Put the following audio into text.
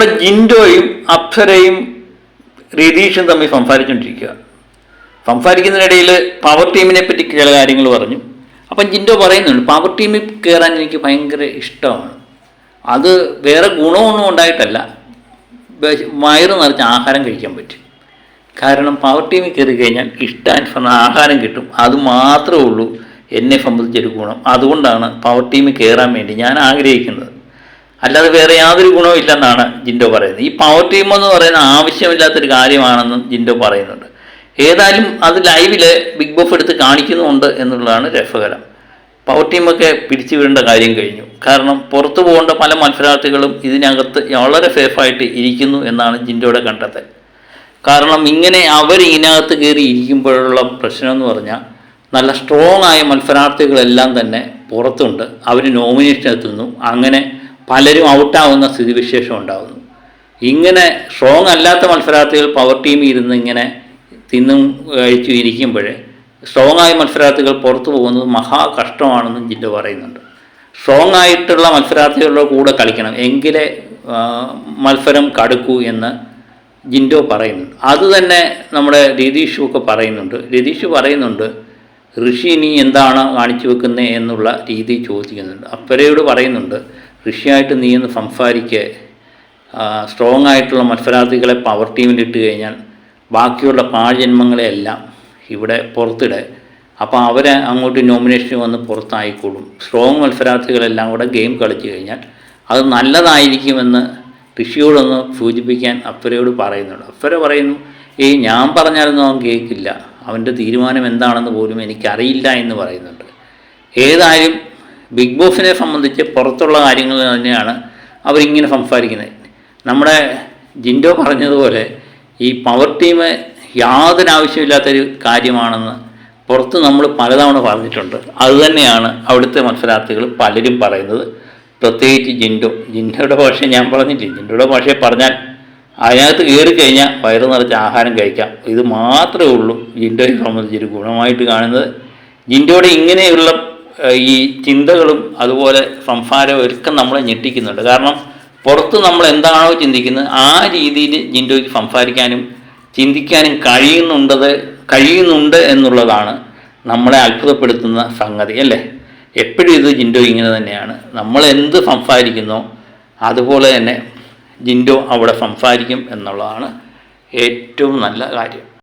നമ്മുടെ ജിൻഡോയും അപ്സരയും രതീഷും തമ്മിൽ സംസാരിച്ചുകൊണ്ടിരിക്കുക സംസാരിക്കുന്നതിനിടയിൽ പവർ ടീമിനെ പറ്റി ചില കാര്യങ്ങൾ പറഞ്ഞു. അപ്പം ജിൻഡോ പറയുന്നുണ്ട് പവർ ടീമിൽ കയറാൻ എനിക്ക് ഭയങ്കര ഇഷ്ടമാണ്. അത് വേറെ ഗുണമൊന്നും ഉണ്ടായിട്ടല്ല. വയറ് നിറച്ച് ആഹാരം കഴിക്കാൻ പറ്റും. കാരണം പവർ ടീമിൽ കയറി കഴിഞ്ഞാൽ ഇഷ്ടാനുസരണം ആഹാരം കിട്ടും. അത് മാത്രമേ ഉള്ളൂ എന്നെ സംബന്ധിച്ചൊരു ഗുണം. അതുകൊണ്ടാണ് പവർ ടീമിൽ കയറാൻ വേണ്ടി ഞാൻ ആഗ്രഹിക്കുന്നത്. അല്ലാതെ വേറെ യാതൊരു ഗുണവും ഇല്ലെന്നാണ് ജിൻഡോ പറയുന്നത്. ഈ പവർ ടീം എന്ന് പറയുന്ന ആവശ്യമില്ലാത്തൊരു കാര്യമാണെന്നും ജിൻഡോ പറയുന്നുണ്ട്. ഏതായാലും അത് ലൈവിൽ ബിഗ് ബോഫ് എടുത്ത് കാണിക്കുന്നുണ്ട് എന്നുള്ളതാണ് രസകരം. പവർ ടീമൊക്കെ പിടിച്ചു വിടേണ്ട കാര്യം കഴിഞ്ഞു. കാരണം പുറത്തു പോകേണ്ട പല മത്സരാർത്ഥികളും ഇതിനകത്ത് വളരെ സേഫായിട്ട് ഇരിക്കുന്നു എന്നാണ് ജിൻഡോയുടെ കണ്ടെത്തൽ. കാരണം ഇങ്ങനെ അവർ ഇതിനകത്ത് കയറി ഇരിക്കുമ്പോഴുള്ള പ്രശ്നം എന്ന് പറഞ്ഞാൽ നല്ല സ്ട്രോങ് ആയ മത്സരാർത്ഥികളെല്ലാം തന്നെ പുറത്തുണ്ട്. അവർ നോമിനേഷൻ എത്തുന്നു. അങ്ങനെ പലരും ഔട്ടാവുന്ന സ്ഥിതിവിശേഷം ഉണ്ടാകുന്നു ഇങ്ങനെ സ്ട്രോങ് അല്ലാത്ത മത്സരാർത്ഥികൾ പവർ ടീമിൽ ഇരുന്ന് ഇങ്ങനെ തിന്നും കഴിച്ചു ഇരിക്കുമ്പോഴേ സ്ട്രോങ് ആയ മത്സരാർത്ഥികൾ പുറത്തു പോകുന്നത് മഹാ കഷ്ടമാണെന്നും ജില്ല പറയുന്നുണ്ട്. സ്ട്രോങ് ആയിട്ടുള്ള മത്സരാർത്ഥികളുടെ കൂടെ കളിക്കണം. എങ്കിലേ മത്സരം കടുക്കൂ എന്ന് ജിൻഡോ പറയുന്നുണ്ട്. അത് തന്നെ നമ്മുടെ രതീഷു ഒക്കെ പറയുന്നുണ്ട്. രതീഷു പറയുന്നുണ്ട് ഋഷി നീ എന്താണ് കാണിച്ചു വെക്കുന്നത് എന്നുള്ള രീതി ചോദിക്കുന്നുണ്ട്. അപ്പരയോട് പറയുന്നുണ്ട് ഋഷിയായിട്ട് നീ ഒന്ന് സംസാരിക്കുക സ്ട്രോങ് ആയിട്ടുള്ള മത്സരാർത്ഥികളെ പവർ ടീമിൽ ഇട്ട് കഴിഞ്ഞാൽ ബാക്കിയുള്ള പാഴ്ജന്മങ്ങളെയെല്ലാം ഇവിടെ പുറത്തിട. അപ്പോൾ അവരെ അങ്ങോട്ട് നോമിനേഷൻ വന്ന് പുറത്തായിക്കോളും സ്ട്രോങ് മത്സരാർത്ഥികളെല്ലാം കൂടെ ഗെയിം കളിച്ചു കഴിഞ്ഞാൽ അത് നല്ലതായിരിക്കുമെന്ന് ഋഷിയോടൊന്ന് സൂചിപ്പിക്കാൻ അപ്പരയോട് പറയുന്നുണ്ട്. അപ്പര പറയുന്നു ഏയ് ഞാൻ പറഞ്ഞാലൊന്നും അവൻ കേൾക്കില്ല അവന്റെ തീരുമാനം എന്താണെന്ന് പോലും എനിക്കറിയില്ല എന്ന് പറയുന്നുണ്ട്. ഏതായാലും ബിഗ് ബോസിനെ സംബന്ധിച്ച് പുറത്തുള്ള കാര്യങ്ങൾ തന്നെയാണ് അവരിങ്ങനെ സംസാരിക്കുന്നത്. നമ്മുടെ ജിൻഡോ പറഞ്ഞതുപോലെ ഈ പവർ ടീം യാതൊരു ആവശ്യമില്ലാത്തൊരു കാര്യമാണെന്ന് പുറത്ത് നമ്മൾ പലതവണ പറഞ്ഞിട്ടുണ്ട്. അതുതന്നെയാണ് അവിടുത്തെ മത്സരാർത്ഥികൾ പലരും പറയുന്നത്. പ്രത്യേകിച്ച് ജിൻഡോ. ജിൻഡോയുടെ ഭാഷ ഞാൻ പറഞ്ഞിട്ടില്ല ജിൻഡോയുടെ ഭാഷയെ പറഞ്ഞാൽ അതിനകത്ത് കയറി കഴിഞ്ഞാൽ വയറ് നിറച്ച് ആഹാരം കഴിക്കാം. ഇത് മാത്രമേ ഉള്ളൂ ജിൻഡോയെ സംബന്ധിച്ചൊരു ഗുണമായിട്ട് കാണുന്നത്. ജിൻഡോയുടെ ഇങ്ങനെയുള്ള ഈ ചിന്തകളും അതുപോലെ സംസാരവും ഒക്കെ നമ്മളെ ഞെട്ടിക്കുന്നുണ്ട്. കാരണം പുറത്ത് നമ്മൾ എന്താണോ ചിന്തിക്കുന്നത് ആ രീതിയിൽ ജിൻഡോയ്ക്ക് സംസാരിക്കാനും ചിന്തിക്കാനും കഴിയുന്നുണ്ടത് കഴിയുന്നുണ്ട് എന്നുള്ളതാണ് നമ്മളെ അത്ഭുതപ്പെടുത്തുന്ന സംഗതി അല്ലേ? എപ്പോഴും ഇത് ജിൻഡോ ഇങ്ങനെ തന്നെയാണ്. നമ്മൾ എന്ത് സംസാരിക്കുന്നോ അതുപോലെ തന്നെ ജിൻഡോ അവിടെ സംസാരിക്കും എന്നുള്ളതാണ് ഏറ്റവും നല്ല കാര്യം.